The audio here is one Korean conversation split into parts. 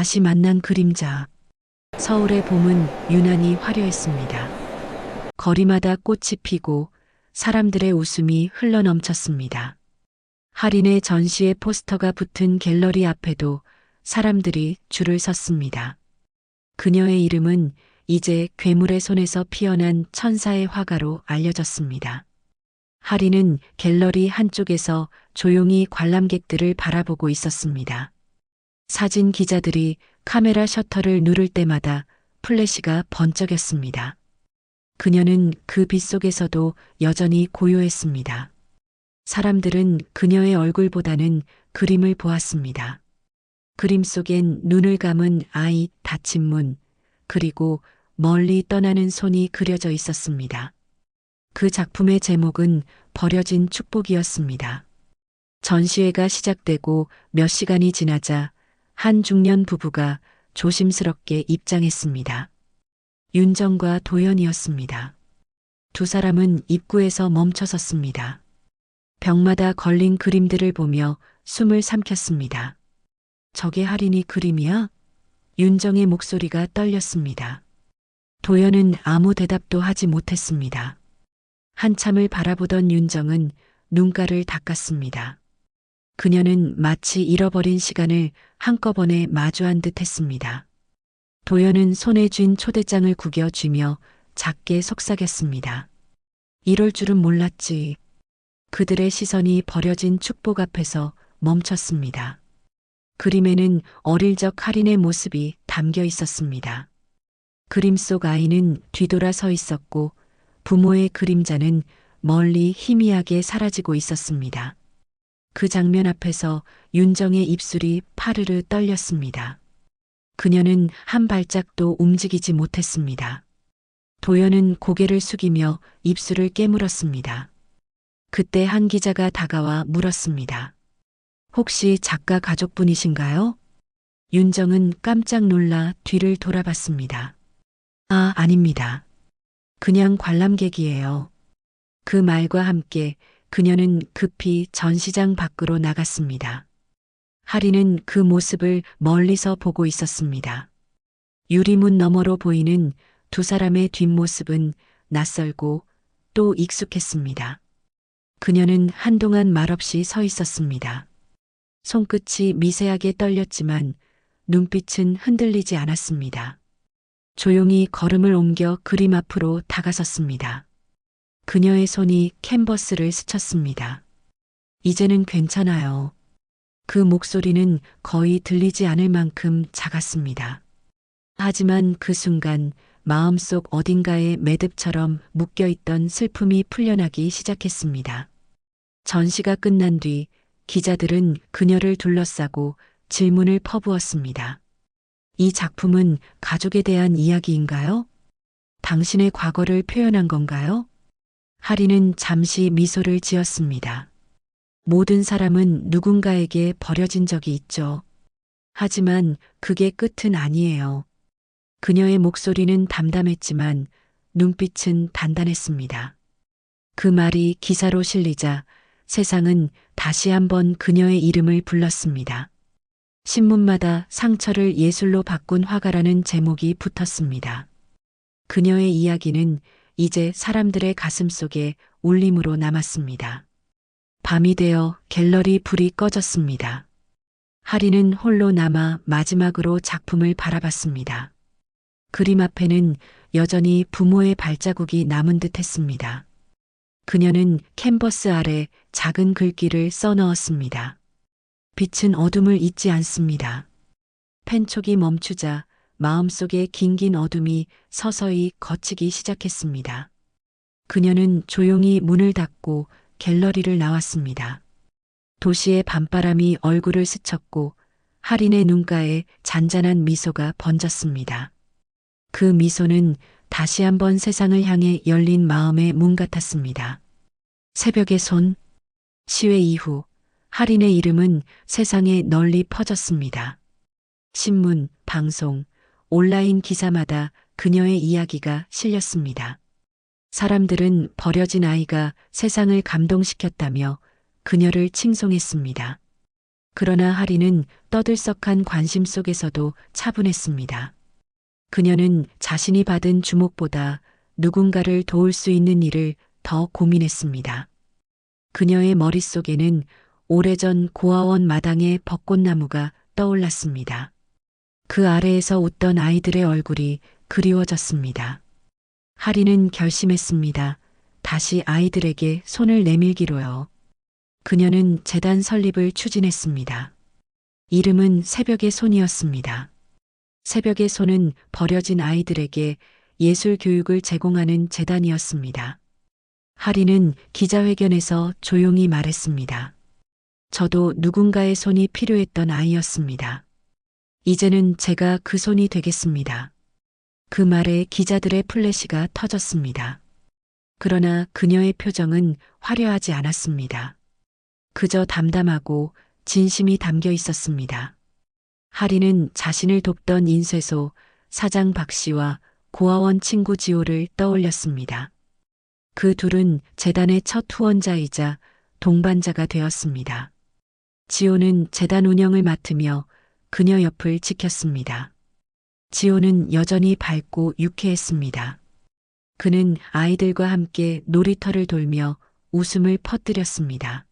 다시 만난 그림자. 서울의 봄은 유난히 화려했습니다. 거리마다 꽃이 피고 사람들의 웃음이 흘러넘쳤습니다. 할인의 전시회 포스터가 붙은 갤러리 앞에도 사람들이 줄을 섰습니다. 그녀의 이름은 이제 괴물의 손에서 피어난 천사의 화가로 알려졌습니다. 하리는 갤러리 한쪽에서 조용히 관람객들을 바라보고 있었습니다. 사진 기자들이 카메라 셔터를 누를 때마다 플래시가 번쩍였습니다. 그녀는 그 빛 속에서도 여전히 고요했습니다. 사람들은 그녀의 얼굴보다는 그림을 보았습니다. 그림 속엔 눈을 감은 아이, 닫힌 문, 그리고 멀리 떠나는 손이 그려져 있었습니다. 그 작품의 제목은 버려진 축복이었습니다. 전시회가 시작되고 몇 시간이 지나자 한 중년 부부가 조심스럽게 입장했습니다. 윤정과 도연이었습니다. 두 사람은 입구에서 멈춰섰습니다. 벽마다 걸린 그림들을 보며 숨을 삼켰습니다. 저게 할인이 그림이야? 윤정의 목소리가 떨렸습니다. 도연은 아무 대답도 하지 못했습니다. 한참을 바라보던 윤정은 눈가를 닦았습니다. 그녀는 마치 잃어버린 시간을 한꺼번에 마주한 듯 했습니다. 도연은 손에 쥔 초대장을 구겨 쥐며 작게 속삭였습니다. 이럴 줄은 몰랐지. 그들의 시선이 버려진 축복 앞에서 멈췄습니다. 그림에는 어릴 적 할인의 모습이 담겨 있었습니다. 그림 속 아이는 뒤돌아 서 있었고 부모의 그림자는 멀리 희미하게 사라지고 있었습니다. 그 장면 앞에서 윤정의 입술이 파르르 떨렸습니다. 그녀는 한 발짝도 움직이지 못했습니다. 도연은 고개를 숙이며 입술을 깨물었습니다. 그때 한 기자가 다가와 물었습니다. 혹시 작가 가족분이신가요? 윤정은 깜짝 놀라 뒤를 돌아봤습니다. 아, 아닙니다. 그냥 관람객이에요. 그 말과 함께 그녀는 급히 전시장 밖으로 나갔습니다. 하리는 그 모습을 멀리서 보고 있었습니다. 유리문 너머로 보이는 두 사람의 뒷모습은 낯설고 또 익숙했습니다. 그녀는 한동안 말없이 서 있었습니다. 손끝이 미세하게 떨렸지만 눈빛은 흔들리지 않았습니다. 조용히 걸음을 옮겨 그림 앞으로 다가섰습니다. 그녀의 손이 캔버스를 스쳤습니다. 이제는 괜찮아요. 그 목소리는 거의 들리지 않을 만큼 작았습니다. 하지만 그 순간 마음속 어딘가에 매듭처럼 묶여있던 슬픔이 풀려나기 시작했습니다. 전시가 끝난 뒤 기자들은 그녀를 둘러싸고 질문을 퍼부었습니다. 이 작품은 가족에 대한 이야기인가요? 당신의 과거를 표현한 건가요? 하리는 잠시 미소를 지었습니다. 모든 사람은 누군가에게 버려진 적이 있죠. 하지만 그게 끝은 아니에요. 그녀의 목소리는 담담했지만 눈빛은 단단했습니다. 그 말이 기사로 실리자 세상은 다시 한번 그녀의 이름을 불렀습니다. 신문마다 상처를 예술로 바꾼 화가라는 제목이 붙었습니다. 그녀의 이야기는 이제 사람들의 가슴 속에 울림으로 남았습니다. 밤이 되어 갤러리 불이 꺼졌습니다. 하리는 홀로 남아 마지막으로 작품을 바라봤습니다. 그림 앞에는 여전히 부모의 발자국이 남은 듯 했습니다. 그녀는 캔버스 아래 작은 글귀를 써 넣었습니다. 빛은 어둠을 잊지 않습니다. 펜촉이 멈추자 마음속에 긴긴 어둠이 서서히 걷히기 시작했습니다. 그녀는 조용히 문을 닫고 갤러리를 나왔습니다. 도시의 밤바람이 얼굴을 스쳤고 할인의 눈가에 잔잔한 미소가 번졌습니다. 그 미소는 다시 한번 세상을 향해 열린 마음의 문 같았습니다. 새벽의 손, 시회 이후 할인의 이름은 세상에 널리 퍼졌습니다. 신문, 방송, 온라인 기사마다 그녀의 이야기가 실렸습니다. 사람들은 버려진 아이가 세상을 감동시켰다며 그녀를 칭송했습니다. 그러나 하리는 떠들썩한 관심 속에서도 차분했습니다. 그녀는 자신이 받은 주목보다 누군가를 도울 수 있는 일을 더 고민했습니다. 그녀의 머릿속에는 오래전 고아원 마당의 벚꽃나무가 떠올랐습니다. 그 아래에서 웃던 아이들의 얼굴이 그리워졌습니다. 하리는 결심했습니다. 다시 아이들에게 손을 내밀기로요. 그녀는 재단 설립을 추진했습니다. 이름은 새벽의 손이었습니다. 새벽의 손은 버려진 아이들에게 예술 교육을 제공하는 재단이었습니다. 하리는 기자회견에서 조용히 말했습니다. 저도 누군가의 손이 필요했던 아이였습니다. 이제는 제가 그 손이 되겠습니다. 그 말에 기자들의 플래시가 터졌습니다. 그러나 그녀의 표정은 화려하지 않았습니다. 그저 담담하고 진심이 담겨 있었습니다. 하리는 자신을 돕던 인쇄소 사장 박 씨와 고아원 친구 지호를 떠올렸습니다. 그 둘은 재단의 첫 후원자이자 동반자가 되었습니다. 지호는 재단 운영을 맡으며 그녀 옆을 지켰습니다. 지호는 여전히 밝고 유쾌했습니다. 그는 아이들과 함께 놀이터를 돌며 웃음을 퍼뜨렸습니다.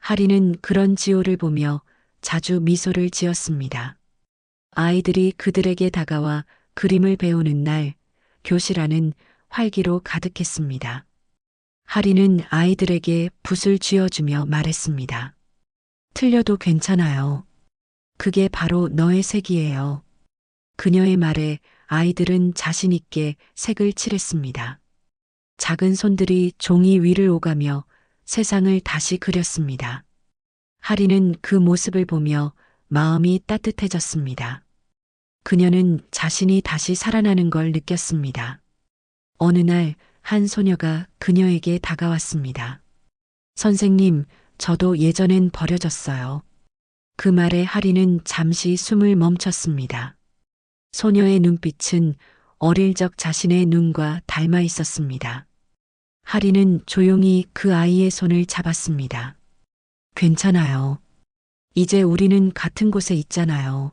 하리는 그런 지호를 보며 자주 미소를 지었습니다. 아이들이 그들에게 다가와 그림을 배우는 날, 교실 안은 활기로 가득했습니다. 하리는 아이들에게 붓을 쥐어주며 말했습니다. 틀려도 괜찮아요. 그게 바로 너의 색이에요. 그녀의 말에 아이들은 자신있게 색을 칠했습니다. 작은 손들이 종이 위를 오가며 세상을 다시 그렸습니다. 하리는 그 모습을 보며 마음이 따뜻해졌습니다. 그녀는 자신이 다시 살아나는 걸 느꼈습니다. 어느 날 한 소녀가 그녀에게 다가왔습니다. 선생님, 저도 예전엔 버려졌어요. 그 말에 하리는 잠시 숨을 멈췄습니다. 소녀의 눈빛은 어릴 적 자신의 눈과 닮아 있었습니다. 하리는 조용히 그 아이의 손을 잡았습니다. 괜찮아요. 이제 우리는 같은 곳에 있잖아요.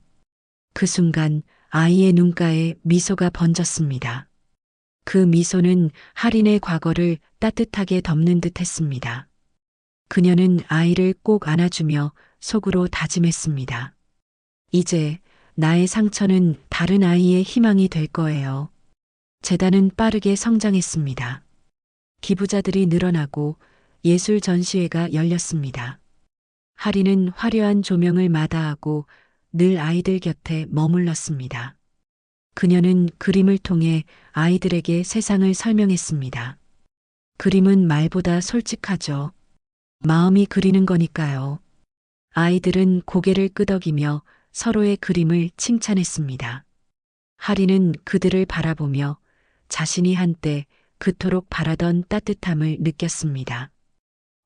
그 순간 아이의 눈가에 미소가 번졌습니다. 그 미소는 할인의 과거를 따뜻하게 덮는 듯 했습니다. 그녀는 아이를 꼭 안아주며 속으로 다짐했습니다. 이제 나의 상처는 다른 아이의 희망이 될 거예요. 재단은 빠르게 성장했습니다. 기부자들이 늘어나고 예술 전시회가 열렸습니다. 하리는 화려한 조명을 마다하고 늘 아이들 곁에 머물렀습니다. 그녀는 그림을 통해 아이들에게 세상을 설명했습니다. 그림은 말보다 솔직하죠. 마음이 그리는 거니까요. 아이들은 고개를 끄덕이며 서로의 그림을 칭찬했습니다. 하리는 그들을 바라보며 자신이 한때 그토록 바라던 따뜻함을 느꼈습니다.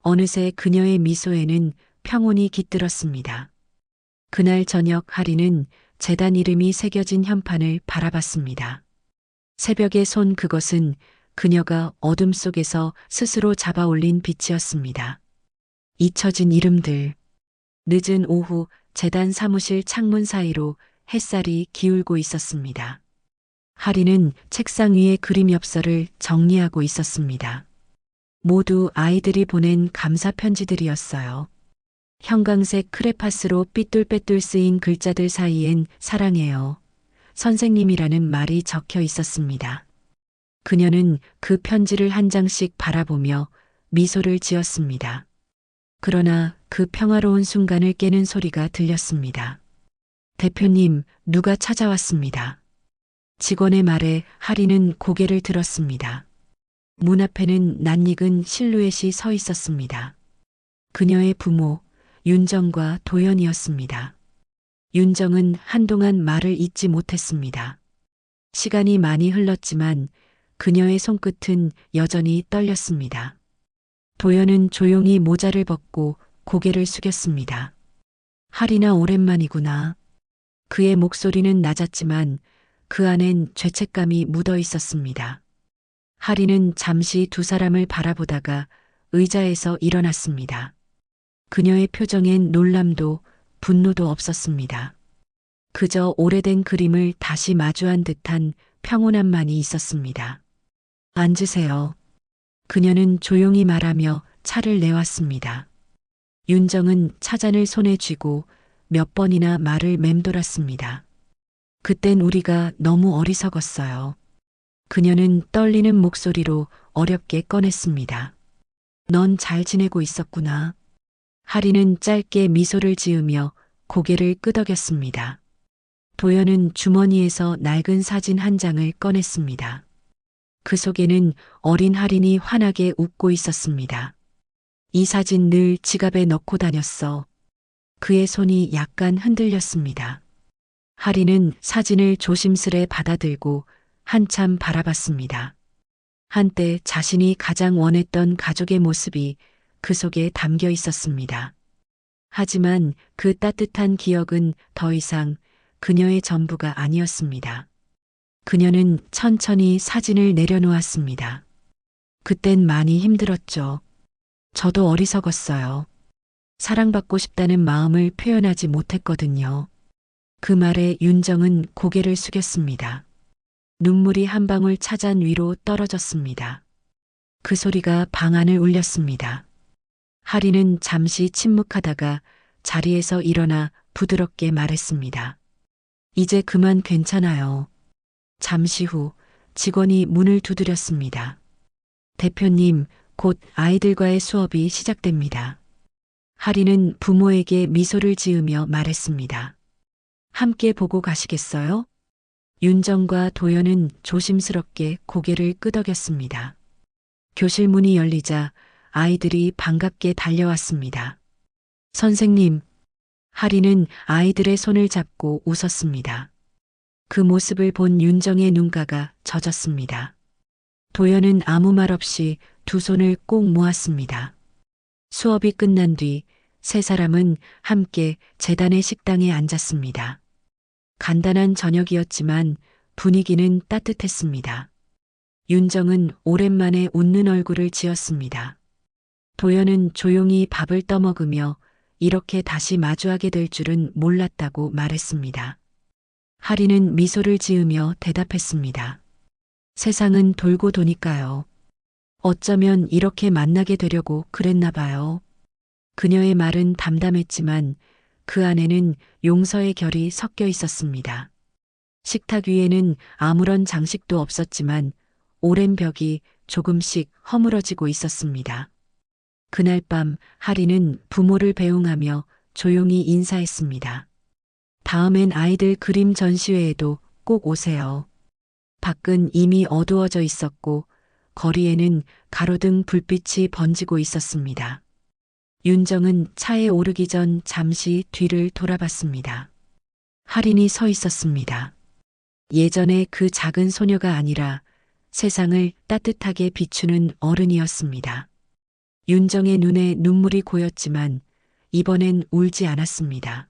어느새 그녀의 미소에는 평온이 깃들었습니다. 그날 저녁 하리는 재단 이름이 새겨진 현판을 바라봤습니다. 새벽의 손 그것은 그녀가 어둠 속에서 스스로 잡아 올린 빛이었습니다. 잊혀진 이름들. 늦은 오후 재단 사무실 창문 사이로 햇살이 기울고 있었습니다. 하리는 책상 위에 그림 엽서를 정리하고 있었습니다. 모두 아이들이 보낸 감사 편지들이었어요. 형광색 크레파스로 삐뚤빼뚤 쓰인 글자들 사이엔 사랑해요. 선생님이라는 말이 적혀 있었습니다. 그녀는 그 편지를 한 장씩 바라보며 미소를 지었습니다. 그러나 그 평화로운 순간을 깨는 소리가 들렸습니다. 대표님, 누가 찾아왔습니다. 직원의 말에 하리는 고개를 들었습니다. 문 앞에는 낯익은 실루엣이 서 있었습니다. 그녀의 부모, 윤정과 도연이었습니다. 윤정은 한동안 말을 잇지 못했습니다. 시간이 많이 흘렀지만 그녀의 손끝은 여전히 떨렸습니다. 도연은 조용히 모자를 벗고 고개를 숙였습니다. 하리나 오랜만이구나. 그의 목소리는 낮았지만 그 안엔 죄책감이 묻어 있었습니다. 하리는 잠시 두 사람을 바라보다가 의자에서 일어났습니다. 그녀의 표정엔 놀람도 분노도 없었습니다. 그저 오래된 그림을 다시 마주한 듯한 평온함만이 있었습니다. 앉으세요. 그녀는 조용히 말하며 차를 내왔습니다. 윤정은 차잔을 손에 쥐고 몇 번이나 말을 맴돌았습니다. 그땐 우리가 너무 어리석었어요. 그녀는 떨리는 목소리로 어렵게 꺼냈습니다. 넌 잘 지내고 있었구나. 하리는 짧게 미소를 지으며 고개를 끄덕였습니다. 도연은 주머니에서 낡은 사진 한 장을 꺼냈습니다. 그 속에는 어린 할인이 환하게 웃고 있었습니다. 이 사진 늘 지갑에 넣고 다녔어. 그의 손이 약간 흔들렸습니다. 할인은 사진을 조심스레 받아들고 한참 바라봤습니다. 한때 자신이 가장 원했던 가족의 모습이 그 속에 담겨 있었습니다. 하지만 그 따뜻한 기억은 더 이상 그녀의 전부가 아니었습니다. 그녀는 천천히 사진을 내려놓았습니다. 그땐 많이 힘들었죠. 저도 어리석었어요. 사랑받고 싶다는 마음을 표현하지 못했거든요. 그 말에 윤정은 고개를 숙였습니다. 눈물이 한 방울 차잔 위로 떨어졌습니다. 그 소리가 방 안을 울렸습니다. 하리는 잠시 침묵하다가 자리에서 일어나 부드럽게 말했습니다. 이제 그만 괜찮아요. 잠시 후 직원이 문을 두드렸습니다. 대표님, 곧 아이들과의 수업이 시작됩니다. 하리는 부모에게 미소를 지으며 말했습니다. 함께 보고 가시겠어요? 윤정과 도연은 조심스럽게 고개를 끄덕였습니다. 교실 문이 열리자 아이들이 반갑게 달려왔습니다. 선생님, 하리는 아이들의 손을 잡고 웃었습니다. 그 모습을 본 윤정의 눈가가 젖었습니다. 도연은 아무 말 없이 두 손을 꼭 모았습니다. 수업이 끝난 뒤 세 사람은 함께 재단의 식당에 앉았습니다. 간단한 저녁이었지만 분위기는 따뜻했습니다. 윤정은 오랜만에 웃는 얼굴을 지었습니다. 도연은 조용히 밥을 떠먹으며 이렇게 다시 마주하게 될 줄은 몰랐다고 말했습니다. 하리는 미소를 지으며 대답했습니다. 세상은 돌고 도니까요. 어쩌면 이렇게 만나게 되려고 그랬나 봐요. 그녀의 말은 담담했지만 그 안에는 용서의 결이 섞여 있었습니다. 식탁 위에는 아무런 장식도 없었지만 오랜 벽이 조금씩 허물어지고 있었습니다. 그날 밤 하리는 부모를 배웅하며 조용히 인사했습니다. 다음엔 아이들 그림 전시회에도 꼭 오세요. 밖은 이미 어두워져 있었고 거리에는 가로등 불빛이 번지고 있었습니다. 윤정은 차에 오르기 전 잠시 뒤를 돌아봤습니다. 할인이 서 있었습니다. 예전에 그 작은 소녀가 아니라 세상을 따뜻하게 비추는 어른이었습니다. 윤정의 눈에 눈물이 고였지만 이번엔 울지 않았습니다.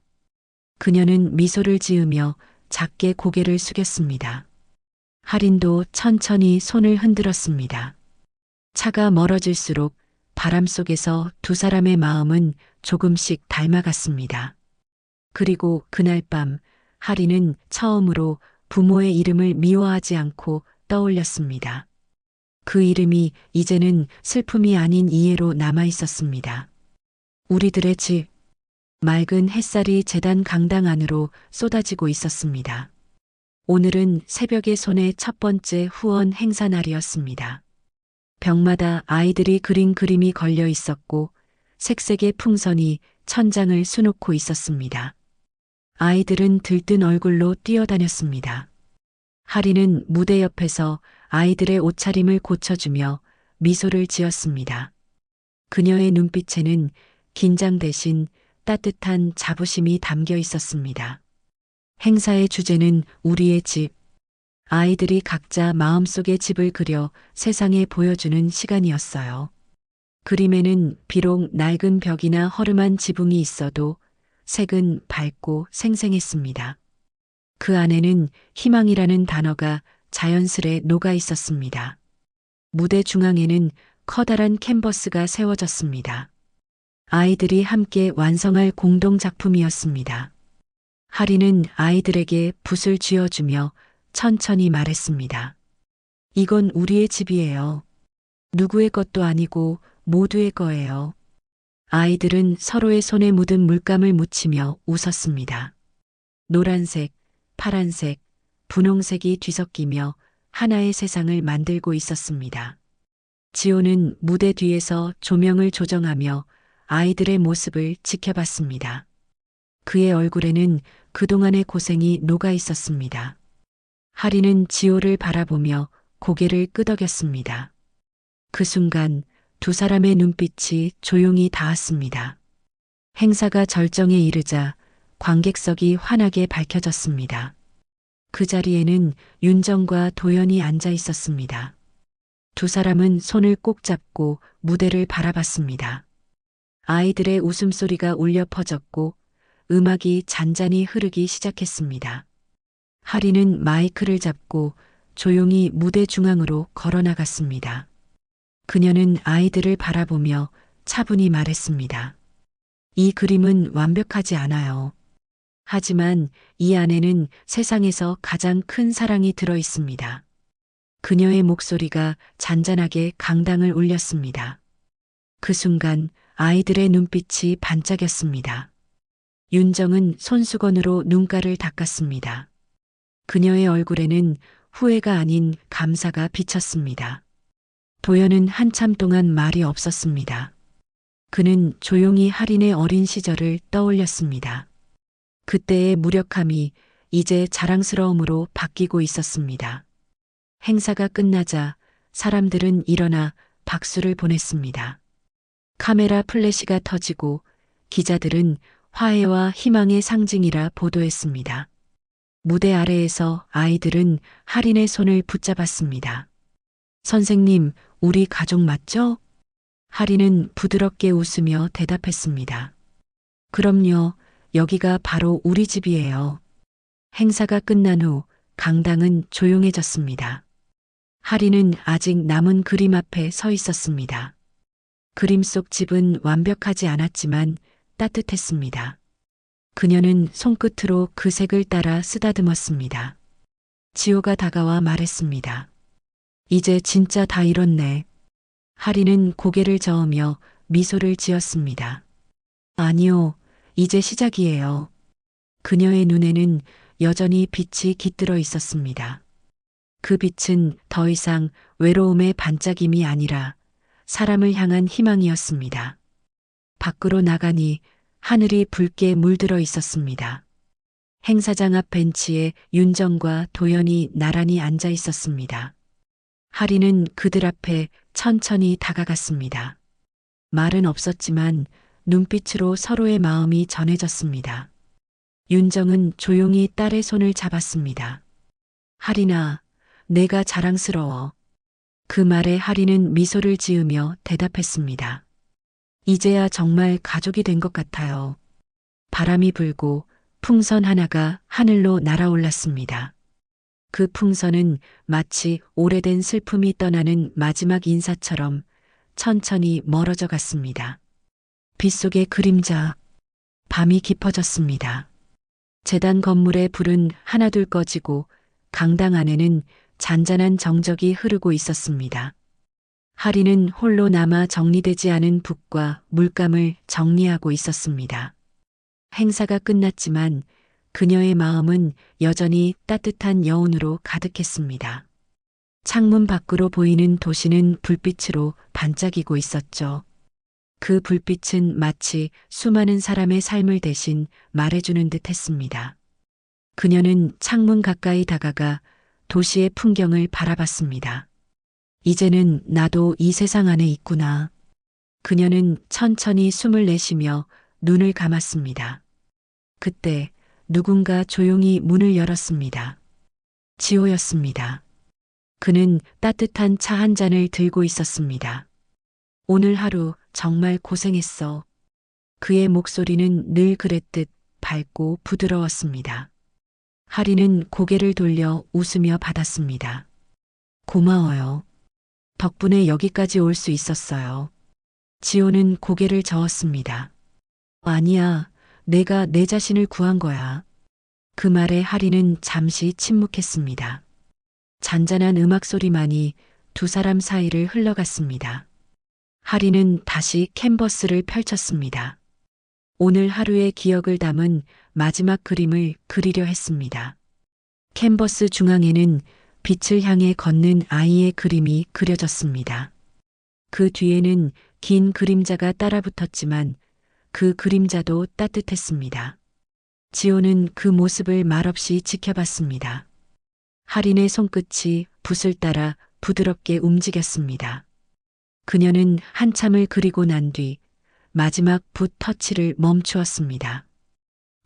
그녀는 미소를 지으며 작게 고개를 숙였습니다. 할인도 천천히 손을 흔들었습니다. 차가 멀어질수록 바람 속에서 두 사람의 마음은 조금씩 닮아갔습니다. 그리고 그날 밤 하리는 처음으로 부모의 이름을 미워하지 않고 떠올렸습니다. 그 이름이 이제는 슬픔이 아닌 이해로 남아 있었습니다. 우리들의 집. 맑은 햇살이 재단 강당 안으로 쏟아지고 있었습니다. 오늘은 새벽의 손의 첫 번째 후원 행사 날이었습니다. 벽마다 아이들이 그린 그림이 걸려 있었고 색색의 풍선이 천장을 수놓고 있었습니다. 아이들은 들뜬 얼굴로 뛰어다녔습니다. 하리는 무대 옆에서 아이들의 옷차림을 고쳐주며 미소를 지었습니다. 그녀의 눈빛에는 긴장 대신 따뜻한 자부심이 담겨 있었습니다. 행사의 주제는 우리의 집, 아이들이 각자 마음속의 집을 그려 세상에 보여주는 시간이었어요. 그림에는 비록 낡은 벽이나 허름한 지붕이 있어도 색은 밝고 생생했습니다. 그 안에는 희망이라는 단어가 자연스레 녹아 있었습니다. 무대 중앙에는 커다란 캔버스가 세워졌습니다. 아이들이 함께 완성할 공동 작품이었습니다. 하리는 아이들에게 붓을 쥐어주며 천천히 말했습니다. 이건 우리의 집이에요. 누구의 것도 아니고 모두의 거예요. 아이들은 서로의 손에 묻은 물감을 묻히며 웃었습니다. 노란색, 파란색, 분홍색이 뒤섞이며 하나의 세상을 만들고 있었습니다. 지호는 무대 뒤에서 조명을 조정하며 아이들의 모습을 지켜봤습니다. 그의 얼굴에는 그동안의 고생이 녹아 있었습니다. 하리는 지호를 바라보며 고개를 끄덕였습니다. 그 순간 두 사람의 눈빛이 조용히 닿았습니다. 행사가 절정에 이르자 관객석이 환하게 밝혀졌습니다. 그 자리에는 윤정과 도연이 앉아 있었습니다. 두 사람은 손을 꼭 잡고 무대를 바라봤습니다. 아이들의 웃음소리가 울려 퍼졌고 음악이 잔잔히 흐르기 시작했습니다. 하리는 마이크를 잡고 조용히 무대 중앙으로 걸어 나갔습니다. 그녀는 아이들을 바라보며 차분히 말했습니다. 이 그림은 완벽하지 않아요. 하지만 이 안에는 세상에서 가장 큰 사랑이 들어 있습니다. 그녀의 목소리가 잔잔하게 강당을 울렸습니다. 그 순간 아이들의 눈빛이 반짝였습니다. 윤정은 손수건으로 눈가를 닦았습니다. 그녀의 얼굴에는 후회가 아닌 감사가 비쳤습니다. 도연은 한참 동안 말이 없었습니다. 그는 조용히 할인의 어린 시절을 떠올렸습니다. 그때의 무력함이 이제 자랑스러움으로 바뀌고 있었습니다. 행사가 끝나자 사람들은 일어나 박수를 보냈습니다. 카메라 플래시가 터지고 기자들은 화해와 희망의 상징이라 보도했습니다. 무대 아래에서 아이들은 할인의 손을 붙잡았습니다. 선생님, 우리 가족 맞죠? 할인은 부드럽게 웃으며 대답했습니다. 그럼요, 여기가 바로 우리 집이에요. 행사가 끝난 후 강당은 조용해졌습니다. 하리는 아직 남은 그림 앞에 서 있었습니다. 그림 속 집은 완벽하지 않았지만 따뜻했습니다. 그녀는 손끝으로 그 색을 따라 쓰다듬었습니다. 지호가 다가와 말했습니다. 이제 진짜 다 이뤘네. 하리는 고개를 저으며 미소를 지었습니다. 아니요, 이제 시작이에요. 그녀의 눈에는 여전히 빛이 깃들어 있었습니다. 그 빛은 더 이상 외로움의 반짝임이 아니라 사람을 향한 희망이었습니다. 밖으로 나가니 하늘이 붉게 물들어 있었습니다. 행사장 앞 벤치에 윤정과 도연이 나란히 앉아 있었습니다. 하리는 그들 앞에 천천히 다가갔습니다. 말은 없었지만 눈빛으로 서로의 마음이 전해졌습니다. 윤정은 조용히 딸의 손을 잡았습니다. 하리나, 내가 자랑스러워. 그 말에 하리는 미소를 지으며 대답했습니다. 이제야 정말 가족이 된 것 같아요. 바람이 불고 풍선 하나가 하늘로 날아올랐습니다. 그 풍선은 마치 오래된 슬픔이 떠나는 마지막 인사처럼 천천히 멀어져 갔습니다. 빗속의 그림자, 밤이 깊어졌습니다. 재단 건물의 불은 하나둘 꺼지고 강당 안에는 잔잔한 정적이 흐르고 있었습니다. 하리는 홀로 남아 정리되지 않은 붓과 물감을 정리하고 있었습니다. 행사가 끝났지만 그녀의 마음은 여전히 따뜻한 여운으로 가득했습니다. 창문 밖으로 보이는 도시는 불빛으로 반짝이고 있었죠. 그 불빛은 마치 수많은 사람의 삶을 대신 말해주는 듯 했습니다. 그녀는 창문 가까이 다가가 도시의 풍경을 바라봤습니다. 이제는 나도 이 세상 안에 있구나. 그녀는 천천히 숨을 내쉬며 눈을 감았습니다. 그때 누군가 조용히 문을 열었습니다. 지호였습니다. 그는 따뜻한 차 한 잔을 들고 있었습니다. 오늘 하루 정말 고생했어. 그의 목소리는 늘 그랬듯 밝고 부드러웠습니다. 하리는 고개를 돌려 웃으며 받았습니다. 고마워요. 덕분에 여기까지 올 수 있었어요. 지호는 고개를 저었습니다. 아니야, 내가 내 자신을 구한 거야. 그 말에 하리는 잠시 침묵했습니다. 잔잔한 음악 소리만이 두 사람 사이를 흘러갔습니다. 하리는 다시 캔버스를 펼쳤습니다. 오늘 하루의 기억을 담은 마지막 그림을 그리려 했습니다. 캔버스 중앙에는 빛을 향해 걷는 아이의 그림이 그려졌습니다. 그 뒤에는 긴 그림자가 따라붙었지만 그 그림자도 따뜻했습니다. 지호는 그 모습을 말없이 지켜봤습니다. 할인의 손끝이 붓을 따라 부드럽게 움직였습니다. 그녀는 한참을 그리고 난 뒤 마지막 붓 터치를 멈추었습니다.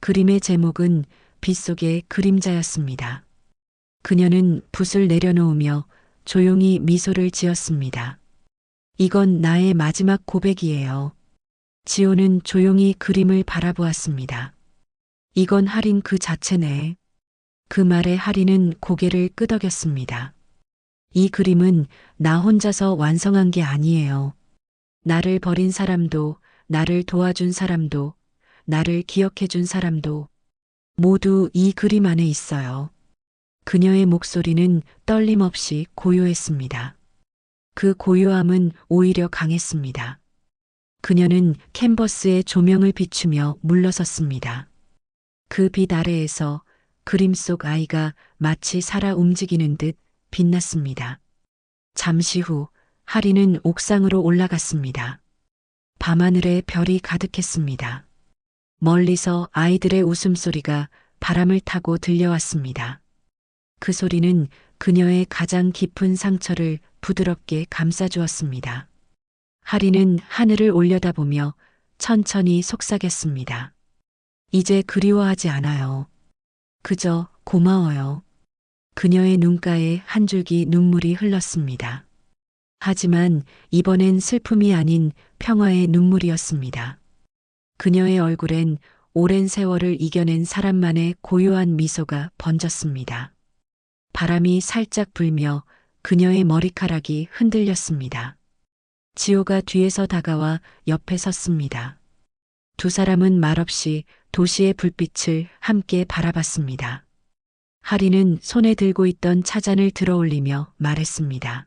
그림의 제목은 빗속의 그림자였습니다. 그녀는 붓을 내려놓으며 조용히 미소를 지었습니다. 이건 나의 마지막 고백이에요. 지호는 조용히 그림을 바라보았습니다. 이건 할인 그 자체네. 그 말에 할인은 고개를 끄덕였습니다. 이 그림은 나 혼자서 완성한 게 아니에요. 나를 버린 사람도, 나를 도와준 사람도, 나를 기억해 준 사람도 모두 이 그림 안에 있어요. 그녀의 목소리는 떨림 없이 고요했습니다. 그 고요함은 오히려 강했습니다. 그녀는 캔버스에 조명을 비추며 물러섰습니다. 그 빛 아래에서 그림 속 아이가 마치 살아 움직이는 듯 빛났습니다. 잠시 후 하리는 옥상으로 올라갔습니다. 밤하늘에 별이 가득했습니다. 멀리서 아이들의 웃음소리가 바람을 타고 들려왔습니다. 그 소리는 그녀의 가장 깊은 상처를 부드럽게 감싸주었습니다. 하리는 하늘을 올려다보며 천천히 속삭였습니다. 이제 그리워하지 않아요. 그저 고마워요. 그녀의 눈가에 한 줄기 눈물이 흘렀습니다. 하지만 이번엔 슬픔이 아닌 평화의 눈물이었습니다. 그녀의 얼굴엔 오랜 세월을 이겨낸 사람만의 고요한 미소가 번졌습니다. 바람이 살짝 불며 그녀의 머리카락이 흔들렸습니다. 지호가 뒤에서 다가와 옆에 섰습니다. 두 사람은 말없이 도시의 불빛을 함께 바라봤습니다. 하리는 손에 들고 있던 차잔을 들어 올리며 말했습니다.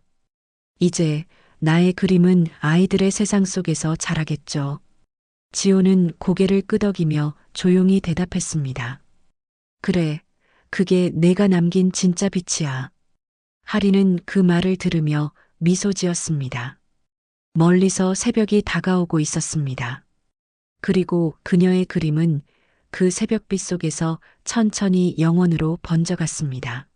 이제 나의 그림은 아이들의 세상 속에서 자라겠죠. 지호는 고개를 끄덕이며 조용히 대답했습니다. 그래, 그게 내가 남긴 진짜 빛이야. 하리는 그 말을 들으며 미소 지었습니다. 멀리서 새벽이 다가오고 있었습니다. 그리고 그녀의 그림은 그 새벽빛 속에서 천천히 영원으로 번져갔습니다.